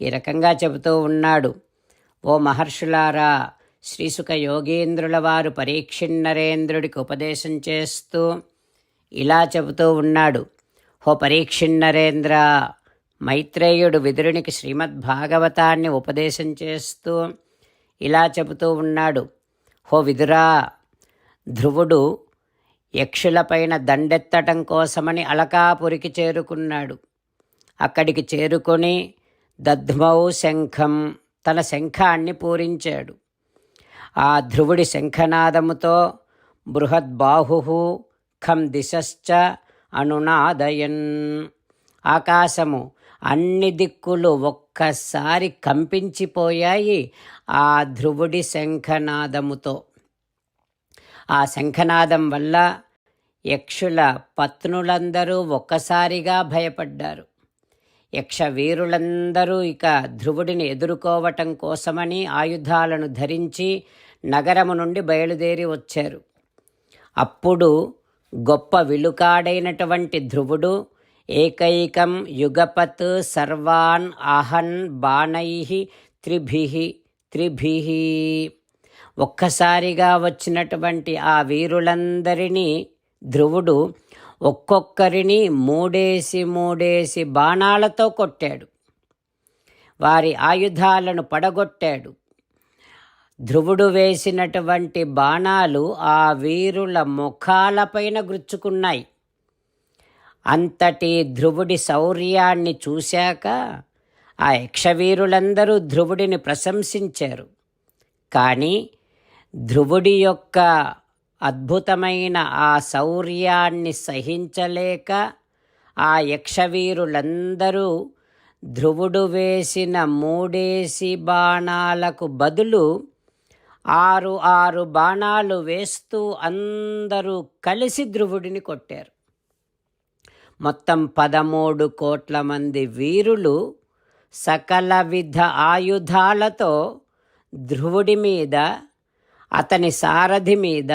ఈ రకంగా చెబుతూ ఉన్నాడు. ఓ మహర్షులారా శ్రీసుక యోగేంద్రుల వారు పరీక్షిన్నరేంద్రుడికి ఉపదేశం చేస్తూ ఇలా చెబుతూ ఉన్నాడు. హో పరీక్షిన్నరేంద్ర మైత్రేయుడు విదురునికి శ్రీమద్భాగవతాన్ని ఉపదేశం చేస్తూ ఇలా చెబుతూ ఉన్నాడు. హో విదురా ధ్రువుడు యక్షులపైన దండెత్తటం కోసమని అలకాపురికి చేరుకున్నాడు. అక్కడికి చేరుకొని దద్మౌ శంఖం తన శంఖాన్ని పూరించాడు. ఆ ధ్రువుడి శంఖనాదముతో బృహద్బాహు ఖం దిశశ్చ అనునాదయన్. ఆకాశము అన్ని దిక్కులు ఒక్కసారి కంపించిపోయాయి ఆ ధ్రువుడి శంఖనాదముతో. ఆ శంఖనాదం వల్ల యక్షుల పత్నులందరూ ఒక్కసారిగా భయపడ్డారు. యక్షవీరులందరూ ఇక ధ్రువుడిని ఎదుర్కోవటం కోసమని ఆయుధాలను ధరించి నగరము నుండి బయలుదేరి వచ్చారు. అప్పుడు గొప్ప విలుకాడైనటువంటి ధ్రువుడు ఏకైకం యుగపత్ సర్వాన్ అహన్ బాణై త్రిభి త్రిభి. ఒక్కసారిగా వచ్చినటువంటి ఆ వీరులందరినీ ధ్రువుడు ఒక్కొక్కరిని మూడేసి మూడేసి బాణాలతో కొట్టాడు. వారి ఆయుధాలను పడగొట్టాడు. ధ్రువుడు వేసినటువంటి బాణాలు ఆ వీరుల ముఖాలపైన గుచ్చుకున్నాయి. అంతటి ధ్రువుడి శౌర్యాన్ని చూశాక ఆ యక్షవీరులందరూ ధ్రువుడిని ప్రశంసించారు. కానీ ధ్రువుడి యొక్క అద్భుతమైన ఆ శౌర్యాన్ని సహించలేక ఆ యక్షవీరులందరూ ధ్రువుడు వేసిన మూడేసి బాణాలకు బదులు ఆరు ఆరు బాణాలు వేస్తూ అందరూ కలిసి ధ్రువుడిని కొట్టారు. మొత్తం పదమూడు కోట్ల మంది వీరులు సకల విధ ఆయుధాలతో ధ్రువుడి మీద అతని సారథి మీద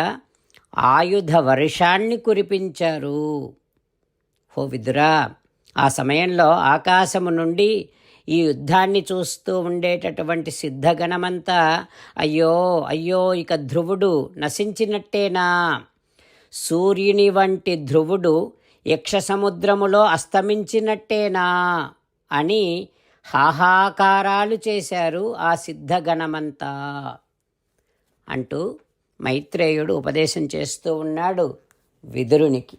ఆయుధ వర్షాన్ని కురిపించారు. హో విదురా ఆ సమయంలో ఆకాశము నుండి ఈ యుద్ధాన్ని చూస్తూ ఉండేటటువంటి సిద్ధగణమంతా అయ్యో అయ్యో ఇక ధ్రువుడు నశించినట్టేనా? సూర్యుని వంటి ధ్రువుడు యక్షసముద్రములో అస్తమించినట్టేనా? అని హాహాకారాలు చేశారు ఆ సిద్ధగణమంతా. అంటూ మైత్రేయుడు ఉపదేశం చేస్తూ ఉన్నాడు విదురునికి.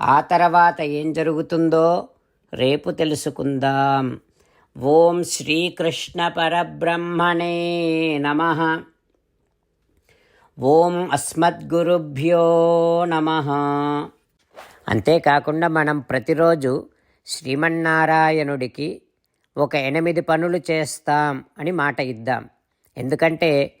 ఆ తర్వాత ఏం జరుగుతుందో రేపు తెలుసుకుందాం. ఓం శ్రీకృష్ణ పరబ్రహ్మణే నమ. ఓం అస్మద్గురుభ్యో నమ. అంతేకాకుండా మనం ప్రతిరోజు శ్రీమన్నారాయణుడికి ఒక ఎనిమిది పనులు చేస్తాం అని మాట ఇద్దాం. ఎందుకంటే